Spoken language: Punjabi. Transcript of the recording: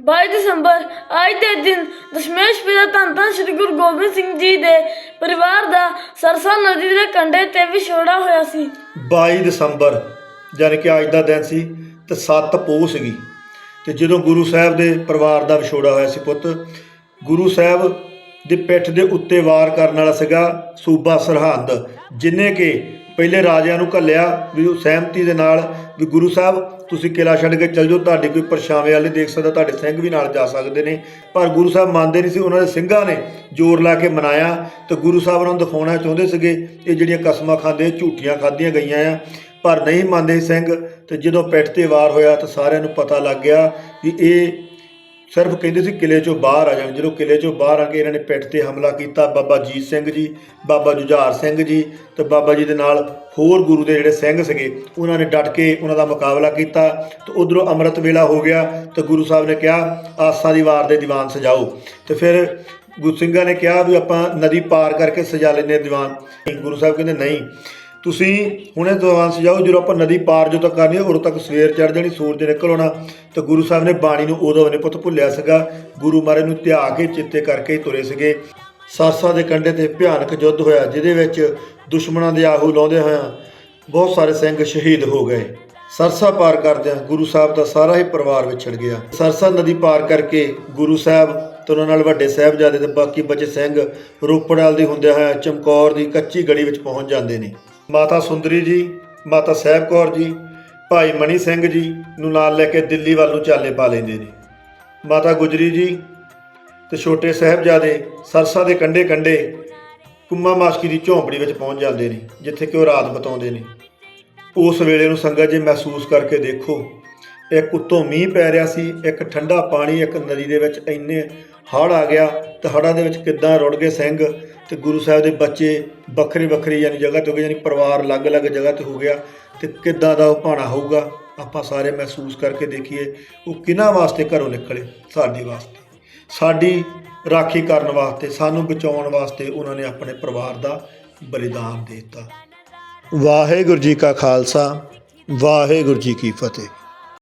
22 ਦਸੰਬਰ, ਅੱਜ ਦੇ ਦਿਨ ਦਸ਼ਮੇਸ਼ ਪਿਤਾ ਧੰਨ ਧੰਨ ਸ੍ਰੀ ਗੁਰੂ ਗੋਬਿੰਦ ਸਿੰਘ ਜੀ ਦੇ ਪਰਿਵਾਰ ਦਾ ਸਰਸਾ ਨਦੀ ਦੇ ਕੰਢੇ ਤੇ ਵਿਛੋੜਾ ਹੋਇਆ ਸੀ। 22 ਦਸੰਬਰ, ਯਾਨੀ ਕਿ ਅੱਜ ਦਾ ਦਿਨ ਸੀ ਤੇ 7 ਪੋਹ ਸੀਗੀ। ਤੇ ਜਦੋਂ ਗੁਰੂ ਸਾਹਿਬ ਦੇ ਪਰਿਵਾਰ ਦਾ ਵਿਛੋੜਾ ਹੋਇਆ ਸੀ ਪੁੱਤ, ਗੁਰੂ ਸਾਹਿਬ ਦੇ ਪਿੱਠ ਦੇ ਉੱਤੇ ਵਾਰ ਕਰਨ ਵਾਲਾ ਸੀਗਾ ਸੂਬਾ ਸਰਹੰਦ, ਜਿਨੇ ਕਿ ਪਹਿਲੇ ਰਾਜਿਆਂ ਨੂੰ ਘੱਲਿਆ ਵੀ ਉਹ ਸਹਿਮਤੀ ਦੇ ਨਾਲ ਵੀ ਗੁਰੂ ਸਾਹਿਬ, ਤੁਸੀਂ ਕਿਲਾ ਛੱਡ ਕੇ ਚੱਲ ਜਾਓ, ਤੁਹਾਡੀ ਕੋਈ ਪਰਛਾਵੇਂ ਵਾਲੇ ਦੇਖ ਸਕਦਾ, ਤੁਹਾਡੇ ਸਿੰਘ ਵੀ ਨਾਲ ਜਾ ਸਕਦੇ ਨੇ। ਪਰ ਗੁਰੂ ਸਾਹਿਬ ਮੰਨਦੇ ਨਹੀਂ ਸੀ, ਉਹਨਾਂ ਦੇ ਸਿੰਘਾਂ ਨੇ ਜ਼ੋਰ ਲਾ ਕੇ ਮਨਾਇਆ, ਤੇ ਗੁਰੂ ਸਾਹਿਬ ਉਹਨਾਂ ਨੂੰ ਦਿਖਾਉਣਾ ਚਾਹੁੰਦੇ ਸੀਗੇ, ਇਹ ਜਿਹੜੀਆਂ ਕਸਮਾਂ ਖਾਂਦੇ, ਝੂਠੀਆਂ ਖਾਧੀਆਂ ਗਈਆਂ ਆ। ਪਰ ਨਹੀਂ ਮੰਨਦੇ ਸਿੰਘ, ਤੇ ਜਦੋਂ ਪਿੱਠ ਤੇ ਵਾਰ ਹੋਇਆ, ਤਾਂ ਸਾਰਿਆਂ ਨੂੰ ਪਤਾ ਲੱਗ ਗਿਆ ਵੀ ਇਹ ਸਿਰਫ ਕਹਿੰਦੇ ਸੀ ਕਿਲੇ ਚੋਂ ਬਾਹਰ ਆ ਜਾਣ। ਜਦੋਂ ਕਿਲੇ ਚੋਂ ਬਾਹਰ ਆ ਕੇ ਇਹਨਾਂ ਨੇ ਪਿੱਠ ਤੇ ਹਮਲਾ ਕੀਤਾ, ਬਾਬਾ ਜੀਤ ਸਿੰਘ ਜੀ, ਬਾਬਾ ਜੁਝਾਰ ਸਿੰਘ ਜੀ ਤੇ ਬਾਬਾ ਜੀ ਦੇ ਨਾਲ ਹੋਰ ਗੁਰੂ ਦੇ ਜਿਹੜੇ ਸਿੰਘ ਸੀਗੇ, ਉਹਨਾਂ ਨੇ ਡਟ ਕੇ ਉਹਨਾਂ ਦਾ ਮੁਕਾਬਲਾ ਕੀਤਾ ਤੇ ਉਧਰੋਂ ਅੰਮ੍ਰਿਤ ਵੇਲਾ ਹੋ ਗਿਆ ਤੇ ਗੁਰੂ ਸਾਹਿਬ ਨੇ ਕਿਹਾ, ਆਸਾ ਦੀ ਵਾਰ ਦੇ ਦੀਵਾਨ ਸਜਾਓ। ਤੇ ਫਿਰ ਗੁਰੂ ਸਿੰਘਾਂ ਨੇ ਕਿਹਾ ਵੀ ਆਪਾਂ ਨਦੀ ਪਾਰ ਕਰਕੇ ਸਜਾ ਲੈਂਦੇ ਦੀਵਾਨ। ਗੁਰੂ ਸਾਹਿਬ ਕਹਿੰਦੇ, ਨਹੀਂ ਤੁਸੀਂ ਹੁਣੇ ਦੀਵਾਨ ਸਜਾਓ ਜਦੋਂ ਆਪਾਂ ਨਦੀ ਪਾਰ ਜੋ ਤੱਕ ਕਰਨੀ ਉਦੋਂ ਤੱਕ ਸਵੇਰ ਚੜ ਜਾਣੀ, ਸੂਰਜ ਨਿਕਲ ਆਉਣਾ। ਤੇ ਗੁਰੂ ਸਾਹਿਬ ਨੇ ਬਾਣੀ ਨੂੰ ਉਦੋਂ ਨੇ ਪੁੱਤ ਭੁੱਲਿਆ ਸੀਗਾ। ਗੁਰੂ ਮਹਾਰਾਜ ਨੂੰ ਧਿਆ ਕੇ, ਚਿੱਤੇ ਕਰਕੇ ਹੀ ਤੁਰੇ ਸੀਗੇ। ਸਰਸਾ ਦੇ ਕੰਢੇ ਤੇ ਭਿਆਨਕ ਯੁੱਧ ਹੋਇਆ, ਜਿਹਦੇ ਵਿੱਚ ਦੁਸ਼ਮਣਾਂ ਦੇ ਆਹੂ ਲਾਉਂਦੇ ਹੋਇਆਂ ਬਹੁਤ ਸਾਰੇ ਸਿੰਘ ਸ਼ਹੀਦ ਹੋ ਗਏ। ਸਰਸਾ ਪਾਰ ਕਰਦਿਆਂ ਗੁਰੂ ਸਾਹਿਬ ਦਾ ਸਾਰਾ ਹੀ ਪਰਿਵਾਰ ਵਿਛੜ ਗਿਆ। ਸਰਸਾ ਨਦੀ ਪਾਰ ਕਰਕੇ ਗੁਰੂ ਸਾਹਿਬ ਤੇ ਉਹਨਾਂ ਨਾਲ ਵੱਡੇ ਸਾਹਿਬਜ਼ਾਦੇ ਤੇ ਬਾਕੀ ਬਚੇ ਸਿੰਘ ਰੋਪੜਾਲ ਦੀ ਹੁੰਦਿਆਂ ਹੋਇਆ ਚਮਕੌਰ ਦੀ ਕੱਚੀ ਗੜੀ ਵਿੱਚ ਪਹੁੰਚ ਜਾਂਦੇ ਨੇ। ਮਾਤਾ ਸੁੰਦਰੀ ਜੀ, ਮਾਤਾ ਸਾਹਿਬ ਕੌਰ ਜੀ, ਭਾਈ ਮਣੀ ਸਿੰਘ ਜੀ ਨੂੰ ਨਾਲ ਲੈ ਕੇ ਦਿੱਲੀ ਵੱਲ ਨੂੰ ਚਾਲੇ ਪਾ ਲੈਂਦੇ ਨੇ। ਮਾਤਾ ਗੁਜਰੀ ਜੀ ਤੇ ਛੋਟੇ ਸਾਹਿਬਜ਼ਾਦੇ ਸਰਸਾ ਦੇ ਕੰਢੇ ਕੰਢੇ ਕੁੰਮਾ ਮਾਸ਼ਕੀ ਦੀ ਝੌਂਪੜੀ ਵਿੱਚ ਪਹੁੰਚ ਜਾਂਦੇ ਨੇ, ਜਿੱਥੇ ਕਿ ਉਹ ਰਾਤ ਬਤਾਉਂਦੇ ਨੇ। ਉਸ ਵੇਲੇ ਨੂੰ ਸੰਗਤ ਜੀ ਮਹਿਸੂਸ ਕਰਕੇ ਦੇਖੋ, ਇੱਕ ਉੱਤੋਂ ਮੀਂਹ ਪੈ ਰਿਹਾ ਸੀ, ਇੱਕ ਠੰਡਾ ਪਾਣੀ ਇੱਕ ਨਦੀ ਦੇ ਵਿੱਚ ਇੰਨੇ ਹੜ੍ਹ ਆ ਗਿਆ, ਤੇ ਹੜ੍ਹਾਂ ਦੇ ਵਿੱਚ ਕਿੱਦਾਂ ਰੁੜ ਗਏ ਸਿੰਘ ਤੇ ਗੁਰੂ ਸਾਹਿਬ ਦੇ ਬੱਚੇ ਵੱਖਰੇ ਵੱਖਰੇ ਯਾਨੀ ਜਗ੍ਹਾ ਤੇ ਹੋ ਗਏ, ਯਾਨੀ ਪਰਿਵਾਰ ਅਲੱਗ-ਅਲੱਗ ਜਗ੍ਹਾ ਤੇ ਹੋ ਗਿਆ ਤੇ ਕਿੱਦਾਂ ਦਾ ਉਹ ਭਾਣਾ ਹੋਊਗਾ, ਆਪਾਂ ਸਾਰੇ ਮਹਿਸੂਸ ਕਰਕੇ ਦੇਖੀਏ, ਉਹ ਕਿਹਨਾਂ ਵਾਸਤੇ ਘਰੋਂ ਨਿਕਲੇ? ਸਾਡੇ ਵਾਸਤੇ। ਸਾਡੀ ਰਾਖੀ ਕਰਨ ਵਾਸਤੇ, ਸਾਨੂੰ ਬਚਾਉਣ ਵਾਸਤੇ ਉਹਨਾਂ ਨੇ ਆਪਣੇ ਪਰਿਵਾਰ ਦਾ ਬਲੀਦਾਨ ਦੇ ਦਿੱਤਾ। ਵਾਹਿਗੁਰੂ ਜੀ ਕਾ ਖਾਲਸਾ, ਵਾਹਿਗੁਰੂ ਜੀ ਕੀ ਫਤਿਹ।